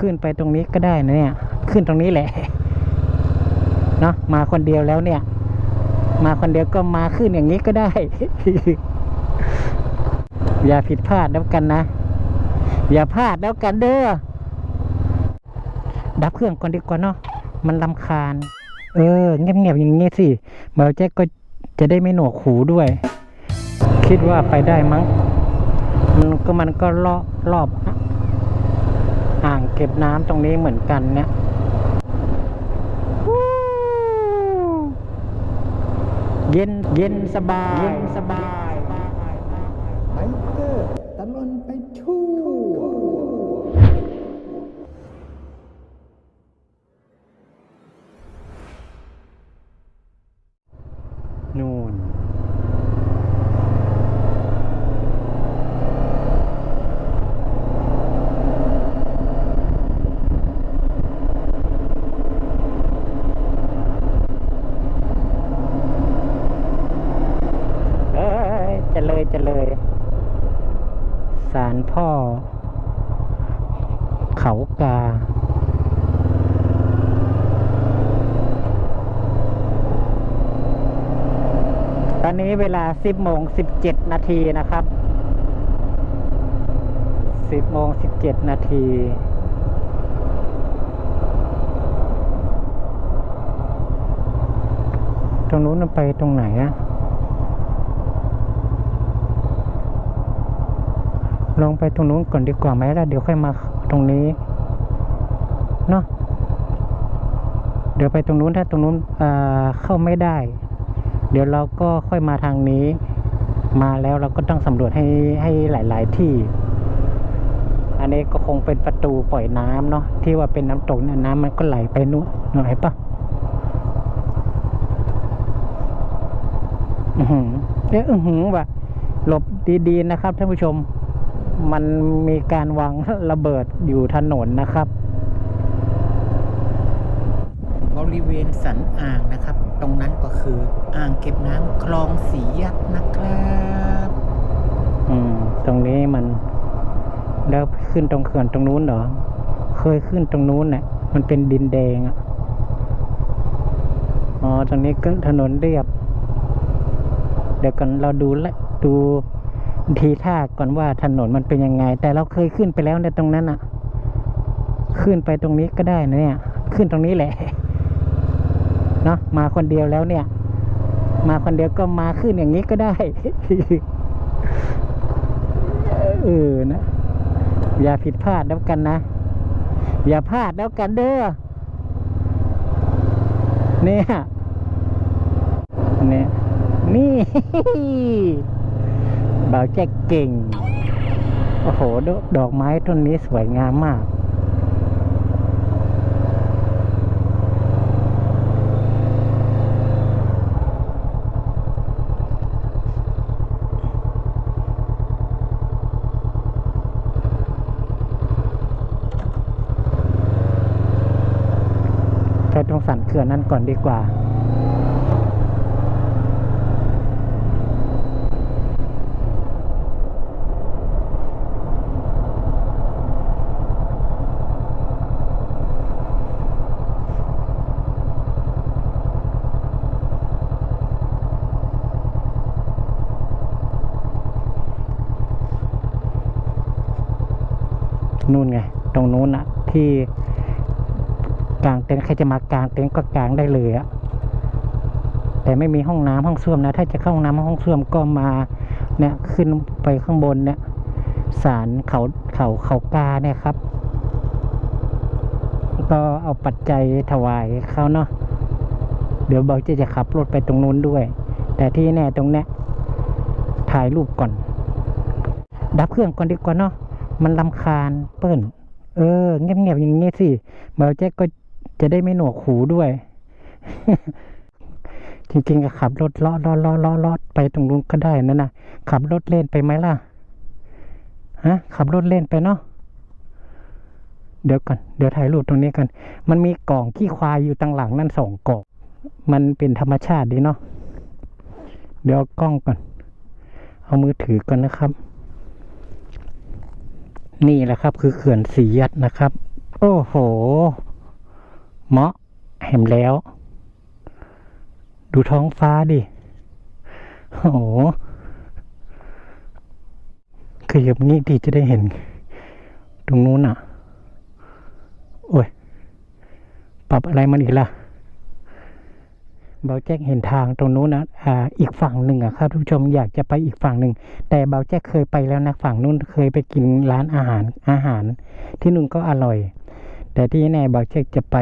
ขึ้นไปตรงนี้ก็ได้นะเนี่ย ขึ้นตรงนี้แหละ เนาะมาคนเดียวแล้วเนี่ย มาคนเดียวก็มาขึ้นอย่างนี้ก็ได้ อย่าผิดพลาดแล้วกันนะ อย่าพลาดแล้วกันเด้อ ดับเครื่องก่อนดีกว่าเนาะ มันลำคาญ เออเงียบๆอย่างงี้สิเบาแจ็คก็จะได้ไม่หนวกหูด้วย คิดว่าไปได้มั้ง มันก็มันก็รอบรอบ อ่างเก็บน้ำตรงนี้เหมือนกันเนี่ยวู้เย็นเย็นสบายเย็นสบายไบเกอร์ตลอนไปทั่วนู่น เอ้ย จะเลยจะเลย สารพ่อ เขากา ต อนนี้เวลา 10โมง17 นาทีนะครับ 10โมง17 นาทีตรงนู้นไปตรงไหนอะลองไปตรงนู้นก่อนดีกว่าไหมล่ะ เดี๋ยวค่อยมาตรงนี้ เนาะเดี๋ยวไปตรงนู้นถ้าตรงนู้นเข้าไม่ได้ เดี๋ยวเราก็ค่อยมาทางนี้ มาแล้วเราก็ต้องสำรวจให้ให้หลาย ๆ ที่ อันนี้ก็คงเป็นประตูปล่อยน้ำเนาะที่ว่าเป็นน้ำตกเนี่ยน้ำมันก็ไหลไปนู้นหน่อยปะอือหือเอ๊ะอือหือว่ะหลบดี ๆ นะครับท่านผู้ชมมันมีการวางระเบิดอยู่ถนนนะครับ บริเวณสันอ่างนะครับ ตรงนั้นก็คืออ่างเก็บน้ำคลองสียักษ์นะครับอืม ตรงนี้มันแล้วขึ้นตรงเขื่อนตรงนู้นเหรอ เคยขึ้นตรงนู้นเนี่ยมันเป็นดินแดงอะอ๋อตรงนี้ก็ถนนเรียบ เดี๋ยวก่อนเราดูและดูทีท่าก่อนว่าถนนมันเป็นยังไง แต่เราเคยขึ้นไปแล้วในตรงนั้นอะ ขึ้นไปตรงนี้ก็ได้นะเนี่ย ขึ้นตรงนี้แหละ เนาะมาคนเดียวแล้วเนี่ย มาคนเดียวก็มาขึ้นอย่างนี้ก็ได้เออนะ อย่าผิดพลาดแล้วกันนะ อย่าพลาดแล้วกันเด้อเนี่ยเนี่ยนี่บ่าวแจ็คเก่ง โอ้โห ดอกดอกไม้ต้นนี้สวยงามมาก สันเขื่อนนั้นก่อนดีกว่า นู่นไง ตรงนู้นอะที่ กลางเต็นท์ใครจะมากางเต็นท์ก็กางได้เลยอะแต่ไม่มีห้องน้ำห้องส้วมนะ ถ้าจะเข้าห้องน้ำห้องส้วมก็มาเนี่ยขึ้นไปข้างบนเนี่ยศาลเขาเขาเขากาเนี่ยครับ ก็เอาปัจจัยถวายเขาเนาะเดี๋ยวบอกจะจะขับรถไปตรงนู้นด้วย แต่ที่แน่ตรงเนี้ยถ่ายรูปก่อน ดับเครื่องก่อนดีกว่าเนาะมันลำคาญเปิ้ลเออเงียบๆอย่างงี้สิเบาแจ็คก็ จะได้ไม่หนวกหูด้วย จริงๆก็ขับรถเลาะเลาะเลาะเลาะเลาะไปตรงนู้นก็ได้นั่นนะขับรถเล่นไปไหมล่ะฮะขับรถเล่นไปเนาะเดี๋ยวก่อนเดี๋ยวถ่ายรูปตรงนี้กัน มันมีกล่องขี้ควายอยู่ตั้งหลังนั่นสองกล่องมันเป็นธรรมชาติดีเนาะเดี๋ยวกล้องก่อน เอามือถือก่อนนะครับ นี่แหละครับคือเขื่อนสียัดนะครับ โอ้โห เหมาะเห็นแล้ว ดูท้องฟ้าดิ โอ้โหขยับนี้ดีจะได้เห็น ตรงนู้นอะ โอ้ย ปรับอะไรมันอีกล่ะเบาแจ็คเห็นทางตรงนู้นนะอ่า อีกฝั่งหนึ่งอะครับทุกผู้ชมอยากจะไปอีกฝั่งหนึ่ง แต่เบาแจ็คเคยไปแล้วนะฝั่งนู้นเคยไปกินร้านอาหารอาหาร ที่นู่นก็อร่อย แต่ที่แน่เบาแจ็คจะไป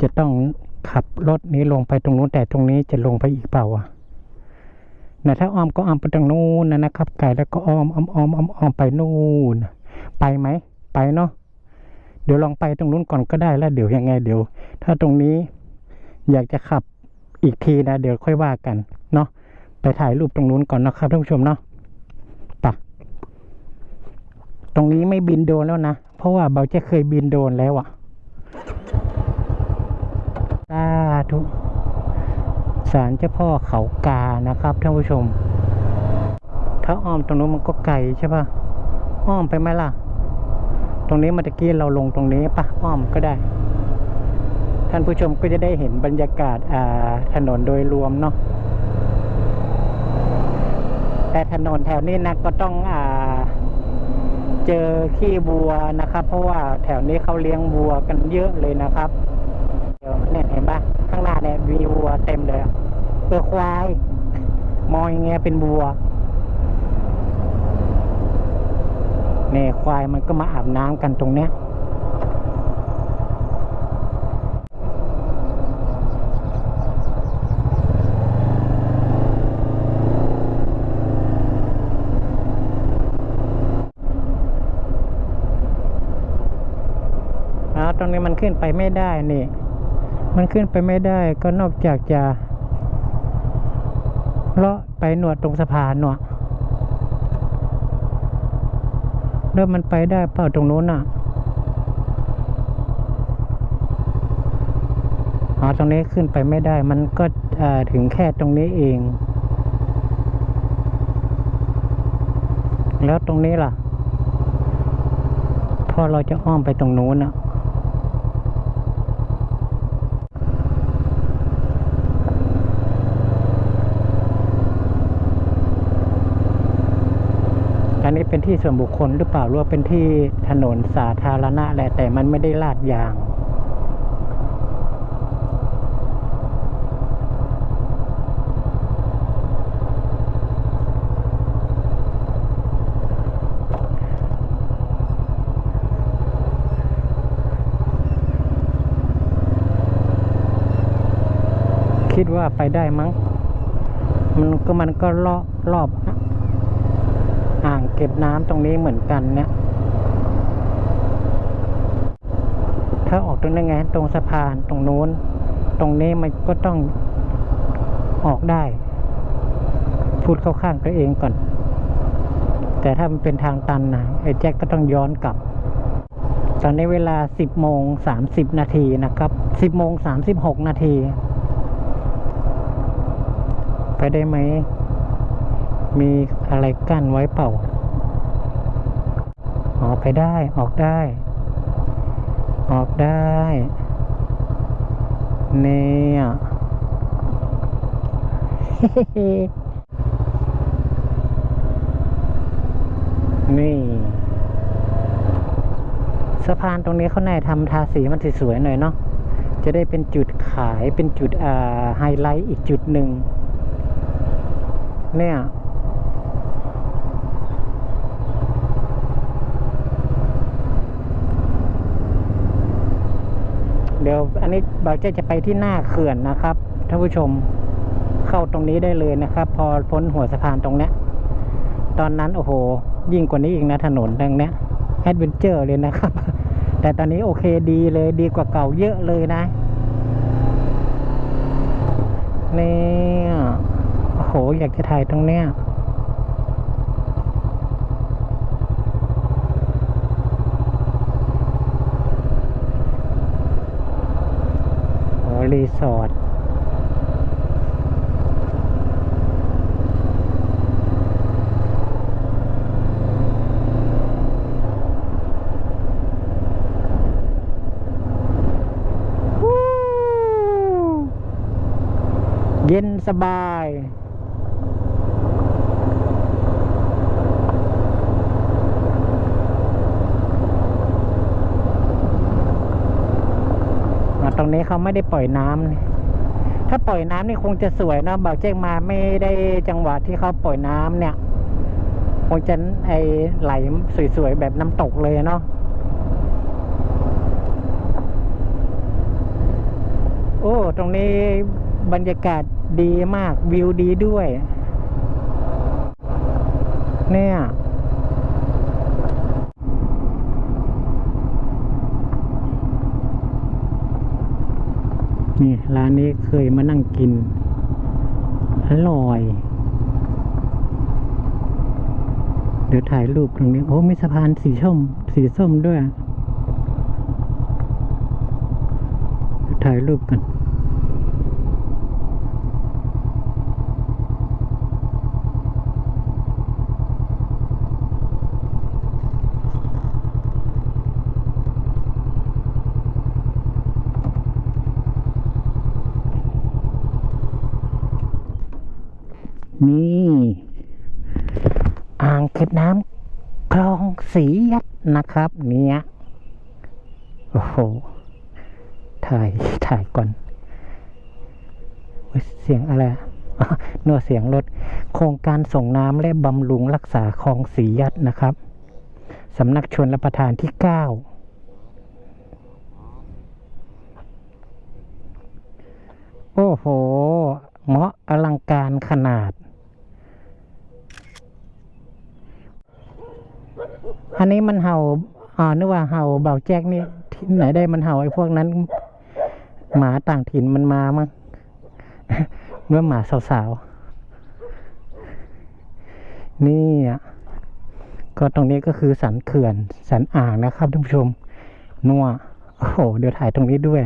จะต้องขับรถนี้ลงไปตรงนู้นแต่ตรงนี้จะลงไปอีกเปล่าอะนะถ้าอ้อมก็อ้อมไปตรงนู้นนะนะครับ ไก่แล้วก็อ้อมอ้อมอ้อมอ้อมอ้อมไปนู่นไปไหมไปเนาะเดี๋ยวลองไปตรงนู้นก่อนก็ได้แล้วเดี๋ยวยังไงเดี๋ยว ถ้าตรงนี้อยากจะขับอีกทีนะเดี๋ยวค่อยว่ากันเนาะไปถ่ายรูปตรงนู้นก่อนนะครับท่านผู้ชมเนาะปะตรงนี้ไม่บินโดรนแล้วนะ เพราะว่าเบาจะเคยบินโดรนแล้วอะ ธุสารเจ้าพ่อเขากานะครับท่านผู้ชม ถ้าอ้อมตรงนู้นมันก็ไกลใช่ปะอ้อมไปไหมล่ะ ตรงนี้เมื่อตะกี้เราลงตรงนี้ปะอ้อมก็ได้ ท่านผู้ชมก็จะได้เห็นบรรยากาศอ่าถนนโดยรวมเนาะแต่ถนนแถวนี้นะก็ต้องอ่า เจอขี้วัวนะครับ เพราะว่าแถวนี้เขาเลี้ยงวัวกันเยอะเลยนะครับ เดี๋ยวเนี่ยเห็นปะข้างหน้าเนี่ยมีวัวเต็มเลยอะเออควาย มองอย่างเงี้ยเป็นวัวเนี่ยควายมันก็มาอาบน้ำกันตรงเนี้ยอ้วตรงนี้มันขึ้นไปไม่ได้นี่ มันขึ้นไปไม่ได้ก็นอกจากจะเลาะไปหนวดตรงสะพานหนวดแล้วมันไปได้เปล่าตรงนู้นอะอ๋อตรงนี้ขึ้นไปไม่ได้ มันก็ถึงแค่ตรงนี้เอง แล้วตรงนี้ล่ะ พอเราจะอ้อมไปตรงนู้นอะ อั นนี้เป็นที่ส่วนบุคคลหรือเปล่าหรือว่าเป็นที่ถนนสาธารณะแหละแต่มันไม่ได้ลาดยาง คิดว่าไปได้มั้ง มันก็มันก็รอบรอบ อ่างเก็บน้ำตรงนี้เหมือนกันเนี่ย ถ้าออกตรงนั้นไงตรงสะพานตรงนู้น ตรงนี้มันก็ต้องออกได้ พูดเข้าข้างตัวเองก่อน แต่ถ้ามันเป็นทางตันนะไอ้แจ็คก็ต้องย้อนกลับ ตอนนี้เวลา 10โมง30 นาทีนะครับ 10โมง36 นาที ไปได้ไหม มีอะไรกั้นไว้เปล่าออกไปได้ออกได้ ออกได้ เนี่ยนี่ สะพานตรงนี้เขาแน่ทำทาสีมันสวยๆหน่อยเนาะจะได้เป็นจุดขายเป็นจุดอ่าไฮไลท์อีกจุดหนึ่งเนี่ย เดี๋ยวอันนี้เราจจะไปที่หน้าเขื่อนนะครับท่านผู้ชมเข้าตรงนี้ได้เลยนะครับ พอพ้นหัวสะพานตรงเนี้ย ตอนนั้นโอ้โห ยิ่งกว่านี้อีกนะถนนตรงเนี้ยแอดเวนเจอร์เลยนะครับ แต่ตอนนี้โอเคดีเลยดีกว่าเก่าเยอะเลยนะเนี่ยโอ้โห อยากจะถ่ายตรงเนี้ย รีสอร์ทเย็นสบาย นี้เขาไม่ได้ปล่อยน้ำนี่ถ้าปล่อยน้ำนี่คงจะสวยเนอะบ่าวแจ้งมาไม่ได้จังหวะที่เขาปล่อยน้ำเนี่ย คงจะไอไหลสวยๆแบบน้ำตกเลยเนาะโอ้ ตรงนี้บรรยากาศดีมากวิวดีด้วย เนี่ย นี่ร้านนี้เคยมานั่งกิน อร่อย เดี๋ยวถ่ายรูปตรงนี้ โอ้มีสะพานสีส้ม สีส้มด้วยเดี๋ยวถ่ายรูปกัน นี่อ่างเก็บน้ำคลองสียัดนะครับ เนี่ยโอ้โหถ่ายถ่ายก่อนเสียงอะไรนื้อเสียงรถ โครงการส่งน้ำและบำรุงรักษาคลองสียัดนะครับสำนักชนรับประทานที่เก้าโอ้โหเหมาะอลังการขนาด อันนี้มันเห่าอ่านึกว่าเห่าเบาแจ็คนี่ที่ไหนได้มันเห่าไอ้พวกนั้น หมาต่างถิ่นมันมามั้งเมื่อหมาสาวๆ นี่อะก็ตรงนี้ก็คือสันเขื่อน สันอ่างนะครับท่านผู้ชมนัวโอ้โห เดี๋ยวถ่ายตรงนี้ด้วย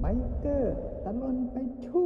ไบ เกอร์ตลอนไปทั่ว